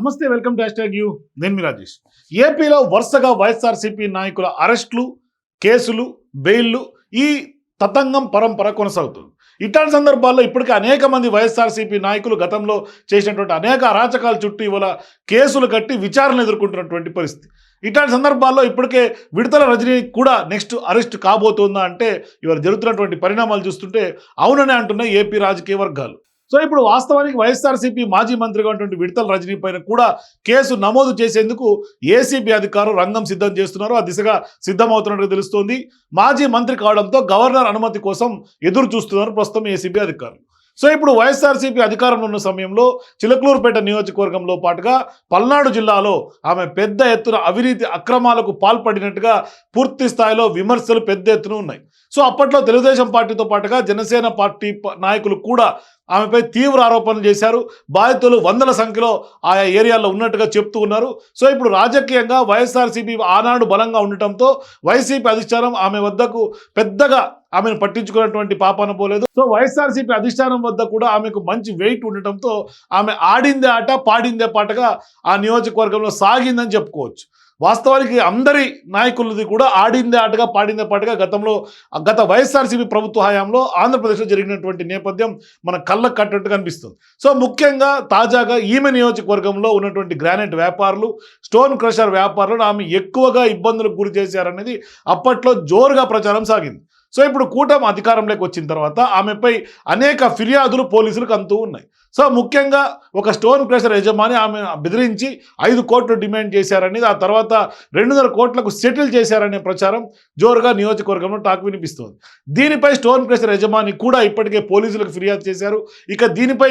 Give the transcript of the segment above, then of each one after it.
నమస్తే welcome to hash you. నేను మీ రాజేష్. ఏపీలో వరుసగా వైఎస్ఆర్సీపీ నాయకుల అరెస్టులు కేసులు బెయిల్లు ఈ తతంగం పరంపర కొనసాగుతుంది. ఇట్లాంటి సందర్భాల్లో ఇప్పటికే అనేక మంది వైఎస్ఆర్సీపీ నాయకులు గతంలో చేసినటువంటి అనేక అరాచకాల చుట్టూ ఇవాళ కేసులు కట్టి విచారణ ఎదుర్కొంటున్నటువంటి పరిస్థితి. ఇట్లాంటి సందర్భాల్లో ఇప్పటికే విడతల రజనీ కూడా నెక్స్ట్ అరెస్ట్ కాబోతుందా అంటే ఇవాళ జరుగుతున్నటువంటి పరిణామాలు చూస్తుంటే అవుననే అంటున్నాయి ఏపీ రాజకీయ వర్గాలు. సో ఇప్పుడు వాస్తవానికి వైఎస్ఆర్సీపీ మాజీ మంత్రిగా ఉన్నటువంటి విడతల రజనీ పైన కూడా కేసు నమోదు చేసేందుకు ఏసీబీ అధికారులు రంగం సిద్ధం చేస్తున్నారు. ఆ దిశగా సిద్ధమవుతున్నట్టు తెలుస్తోంది. మాజీ మంత్రి కావడంతో గవర్నర్ అనుమతి కోసం ఎదురు చూస్తున్నారు ప్రస్తుతం ఏసీబీ అధికారులు. సో ఇప్పుడు వైఎస్ఆర్సీపీ అధికారంలో ఉన్న సమయంలో చిలకలూరుపేట నియోజకవర్గంలో పాటుగా పల్నాడు జిల్లాలో ఆమె పెద్ద ఎత్తున అవినీతి అక్రమాలకు పాల్పడినట్టుగా పూర్తి స్థాయిలో విమర్శలు పెద్ద ఎత్తున ఉన్నాయి. సో అప్పట్లో తెలుగుదేశం పార్టీతో పాటుగా జనసేన పార్టీ నాయకులు కూడా ఆమెపై తీవ్ర ఆరోపణలు చేశారు. బాధితులు వందల సంఖ్యలో ఆయా ఏరియాల్లో ఉన్నట్టుగా చెప్తూ ఉన్నారు. సో ఇప్పుడు రాజకీయంగా వైఎస్ఆర్సీపీ ఆనాడు బలంగా ఉండటంతో వైసీపీ అధిష్టానం ఆమె వద్దకు పెద్దగా ఆమెను పట్టించుకున్నటువంటి పాపాన పోలేదు సో వైఎస్ఆర్సీపీ అధిష్టానం వద్ద కూడా ఆమెకు మంచి వెయిట్ ఉండటంతో ఆమె ఆడిందే ఆట పాడిందే పాటగా ఆ నియోజకవర్గంలో సాగిందని చెప్పుకోవచ్చు. వాస్తవానికి అందరి నాయకులది కూడా ఆడిందే ఆటగా పాడిందే పాటగా గతంలో గత వైఎస్ఆర్సీపీ ప్రభుత్వ హయాంలో ఆంధ్రప్రదేశ్లో జరిగినటువంటి నేపథ్యం మన కళ్ళకు కట్టినట్టు కనిపిస్తుంది సో ముఖ్యంగా తాజాగా ఈమె నియోజకవర్గంలో ఉన్నటువంటి గ్రానైట్ వ్యాపారులు స్టోన్ క్రషర్ వ్యాపారులను ఆమె ఎక్కువగా ఇబ్బందులకు గురి చేశారనేది అప్పట్లో జోరుగా ప్రచారం సాగింది. సో ఇప్పుడు కూటమి అధికారంలోకి వచ్చిన తర్వాత ఆమెపై అనేక ఫిర్యాదులు పోలీసులకు అంతూ ఉన్నాయి. సో ముఖ్యంగా ఒక స్టోన్ క్రషర్ యజమాని ఆమె బెదిరించి ఐదు కోట్లు డిమాండ్ చేశారనేది ఆ తర్వాత రెండున్నర కోట్లకు సెటిల్ చేశారనే ప్రచారం జోరుగా నియోజకవర్గంలో టాక్ వినిపిస్తోంది. దీనిపై స్టోన్ క్రషర్ యజమాని కూడా ఇప్పటికే పోలీసులకు ఫిర్యాదు చేశారు. ఇక దీనిపై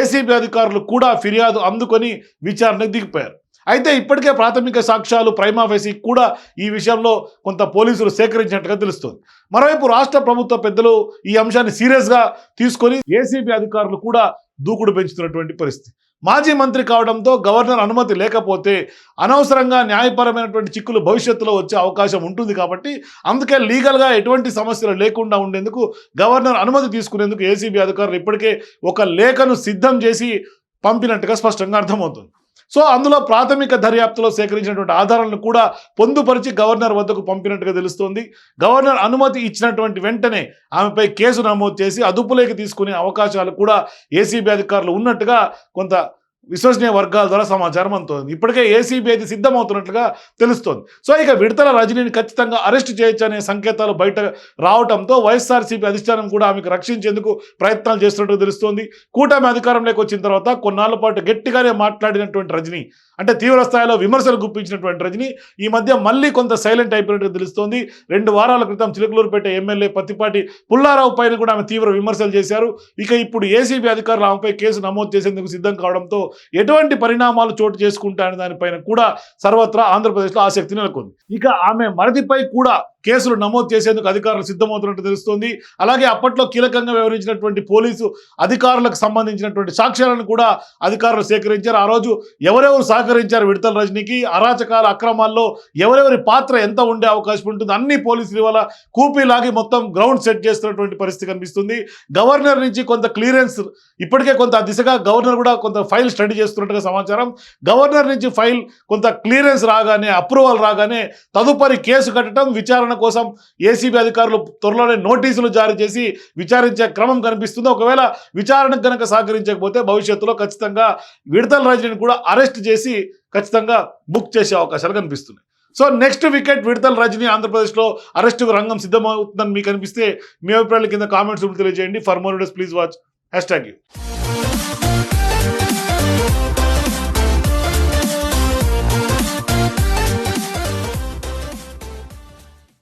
ఏసీబీ అధికారులు కూడా ఫిర్యాదు అందుకొని విచారణకు దిగిపోయారు. అయితే ఇప్పటికే ప్రాథమిక సాక్ష్యాలు ప్రైమాఫేసి కూడా ఈ విషయంలో కొంత పోలీసులు సేకరించినట్టుగా తెలుస్తుంది. మరోవైపు రాష్ట్ర ప్రభుత్వ పెద్దలు ఈ అంశాన్ని సీరియస్గా తీసుకొని ఏసీబీ అధికారులు కూడా దూకుడు పెంచుతున్నటువంటి పరిస్థితి. మాజీ మంత్రి కావడంతో గవర్నర్ అనుమతి లేకపోతే అనవసరంగా న్యాయపరమైనటువంటి చిక్కులు భవిష్యత్తులో వచ్చే అవకాశం ఉంటుంది కాబట్టి అందుకే లీగల్గా ఎటువంటి సమస్యలు లేకుండా ఉండేందుకు గవర్నర్ అనుమతి తీసుకునేందుకు ఏసీబీ అధికారులు ఇప్పటికే ఒక లేఖను సిద్ధం చేసి పంపినట్టుగా స్పష్టంగా అర్థమవుతుంది. సో అందులో ప్రాథమిక దర్యాప్తులో సేకరించినటువంటి ఆధారాలను కూడా పొందుపరిచి గవర్నర్ వద్దకు పంపినట్టుగా తెలుస్తోంది. గవర్నర్ అనుమతి ఇచ్చినటువంటి వెంటనే ఆమెపై కేసు నమోదు చేసి అదుపులోకి తీసుకునే అవకాశాలు కూడా ఏసీబీ అధికారులు ఉన్నట్టుగా కొంత విశ్వసనీయ వర్గాల ద్వారా సమాచారం అందుతోంది. ఇప్పటికే ఏసీబీ అయితే సిద్ధమవుతున్నట్లుగా తెలుస్తోంది. సో ఇక విడతల రజనీని ఖచ్చితంగా అరెస్ట్ చేయొచ్చు అనే సంకేతాలు బయట రావడంతో వైఎస్ఆర్సీపీ అధిష్టానం కూడా ఆమెకు రక్షించేందుకు ప్రయత్నాలు చేస్తున్నట్టు తెలుస్తోంది. కూటమి అధికారంలోకి వచ్చిన తర్వాత కొన్నాళ్ళ పాటు గట్టిగానే మాట్లాడినటువంటి రజనీ అంటే తీవ్ర స్థాయిలో విమర్శలు గుప్పించినటువంటి రజనీ ఈ మధ్య మళ్ళీ కొంత సైలెంట్ అయిపోయినట్టు తెలుస్తోంది. రెండు వారాల క్రితం చిలుకలూరుపేట ఎమ్మెల్యే పత్తిపాటి పుల్లారావు పైన కూడా ఆమె తీవ్ర విమర్శలు చేశారు. ఇక ఇప్పుడు ఏసీబీ అధికారులు ఆమెపై కేసు నమోదు చేసేందుకు సిద్ధం కావడంతో ఎటువంటి పరిణామాలు చోటు చేసుకుంటాయనే దానిపైన కూడా సర్వత్రా ఆంధ్రప్రదేశ్లో ఆసక్తి నెలకొంది. ఇక ఆమె మరదిపై కూడా కేసులు నమోదు చేసేందుకు అధికారులు సిద్ధమవుతున్నట్టు తెలుస్తోంది. అలాగే అప్పట్లో కీలకంగా వ్యవహరించినటువంటి పోలీసు అధికారులకు సంబంధించినటువంటి సాక్ష్యాలను కూడా అధికారులు సేకరించారు. ఆ రోజు ఎవరెవరు సహకరించారు విడతల రజనీకి? అరాచకాల అక్రమాల్లో ఎవరెవరి పాత్ర ఎంత ఉండే అవకాశం ఉంటుంది? అన్ని పోలీసులు ఇవాళ కూపీలాగి మొత్తం గ్రౌండ్ సెట్ చేస్తున్నటువంటి పరిస్థితి కనిపిస్తుంది. గవర్నర్ నుంచి కొంత క్లియరెన్స్ ఇప్పటికే కొంత దిశగా గవర్నర్ కూడా కొంత ఫైల్ స్టడీ చేస్తున్నట్టుగా సమాచారం. గవర్నర్ నుంచి ఫైల్ కొంత క్లియరెన్స్ రాగానే అప్రూవల్ రాగానే తదుపరి కేసు కట్టడం విచారణ కోసం ఏసీబీ అధికారులు త్వరలోనే నోటీసులు జారీ చేసి విచారించే క్రమం కనిపిస్తుంది. ఒకవేళ విచారణ కనుక సహకరించకపోతే భవిష్యత్తులో ఖచ్చితంగా విడతల రజనీని కూడా అరెస్ట్ చేసి ఖచ్చితంగా బుక్ చేసే అవకాశాలు కనిపిస్తున్నాయి. సో నెక్స్ట్ వికెట్ విడతల రజనీ ఆంధ్రప్రదేశ్లో అరెస్టుకు రంగం సిద్ధమవుతుందని మీకు అనిపిస్తే మీ అభిప్రాయాల కింద కామెంట్స్ తెలియజేయండి. For more please watch. Hashtag you.